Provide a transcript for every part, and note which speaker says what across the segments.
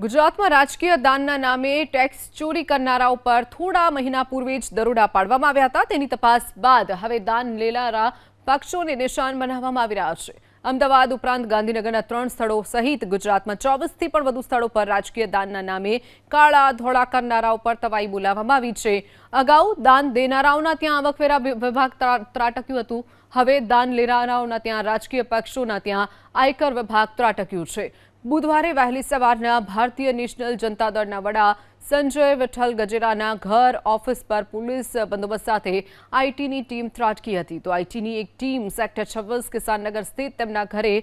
Speaker 1: ગુજરાતમાં રાજકીય દાનના નામે ટેક્સ ચોરી કરનારાઓ પર થોડા મહિના પૂર્વે જ દરોડા પાડવામાં આવ્યા હતા. તેની તપાસ બાદ હવે દાન લેનારા પક્ષોને નિશાન બનાવવામાં આવી રહ્યા છે. અમદાવાદ ઉપરાંત ગાંધીનગરના ત્રણ સ્થળો સહિત ગુજરાતમાં ચોવીસથી પણ વધુ સ્થળો પર રાજકીય દાનના નામે કાળા ધોળા કરનારાઓ પર તવાઈ બોલાવવામાં આવી છે. અગાઉ દાન દેનારાઓના ત્યાં આવકવેરા વિભાગ ત્રા- ત્રાટક્યું હતું. હવે દાન લેનારાઓના ત્યાં રાજકીય પક્ષોના ત્યાં આયકર વિભાગ ત્રાટક્યું છે. બુધવારે વહેલી સવારના ભારતીય નેશનલ જનતા દળના વડા સંજય વિઠ્ઠલ ગજેરાના ઘર, ઓફિસ પર પોલીસ બંદોબસ્ત સાથે આઈટીની ટીમ ત્રાટકી હતી. તો આઈટીની એક ટીમ સેક્ટર છવ્વીસ કિસાનનગર સ્થિત તેમના ઘરે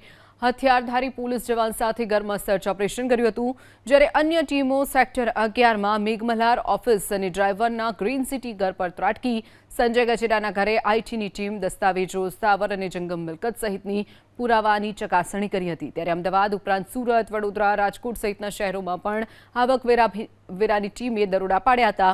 Speaker 1: હથિયારધારી પોલીસ જવાન સાથે ઘરમાં સર્ચ ઓપરેશન કર્યું હતું, જ્યારે અન્ય ટીમો સેક્ટર અગિયારમાં મેઘમલ્હાર ઓફિસ અને ડ્રાઈવરના ગ્રીન સિટી ઘર પર ત્રાટકી. સંજય ગજેરાના ઘરે આઈટીની ટીમ દસ્તાવેજો, સ્થાવર અને જંગમ મિલકત સહિતની પુરાવાની ચકાસણી કરી હતી. ત્યારે અમદાવાદ ઉપરાંત સુરત, વડોદરા, રાજકોટ સહિતના શહેરોમાં પણ આવકવેરા વેરાની ટીમે દરોડા પાડ્યા હતા.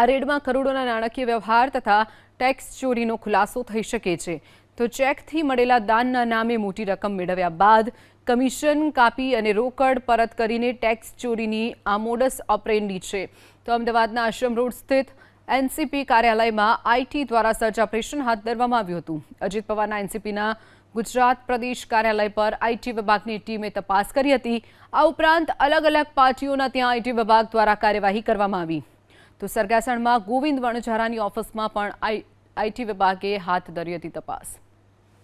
Speaker 1: આ રેડમાં કરોડોના નાણાકીય વ્યવહાર તથા ટેક્સ ચોરીનો ખુલાસો થઈ શકે છે. તો ચેકથી મળેલા દાનના નામે મોટી રકમ મેળવ્યા બાદ કમિશન કાપી અને રોકડ પરત કરીને ટેક્સ ચોરીની આ મોડસ ઓપરેન્ડી છે. તો અમદાવાદના આશ્રમ રોડ સ્થિત એનસીપી કાર્યાલયમાં આઈટી દ્વારા સર્ચ ઓપરેશન હાથ ધરવામાં આવ્યું હતું. અજીત પવારના એનસીપીના ગુજરાત પ્રદેશ કાર્યાલય પર આઈટી વિભાગની ટીમે તપાસ કરી હતી. આ ઉપરાંત અલગ અલગ પાર્ટીઓના ત્યાં આઈટી વિભાગ દ્વારા કાર્યવાહી કરવામાં આવી. તો સરગાસણમાં ગોવિંદ વણઝારાની ઓફિસમાં પણ આઈ આઈટી વિભાગે હાથ ધરી હતી તપાસ.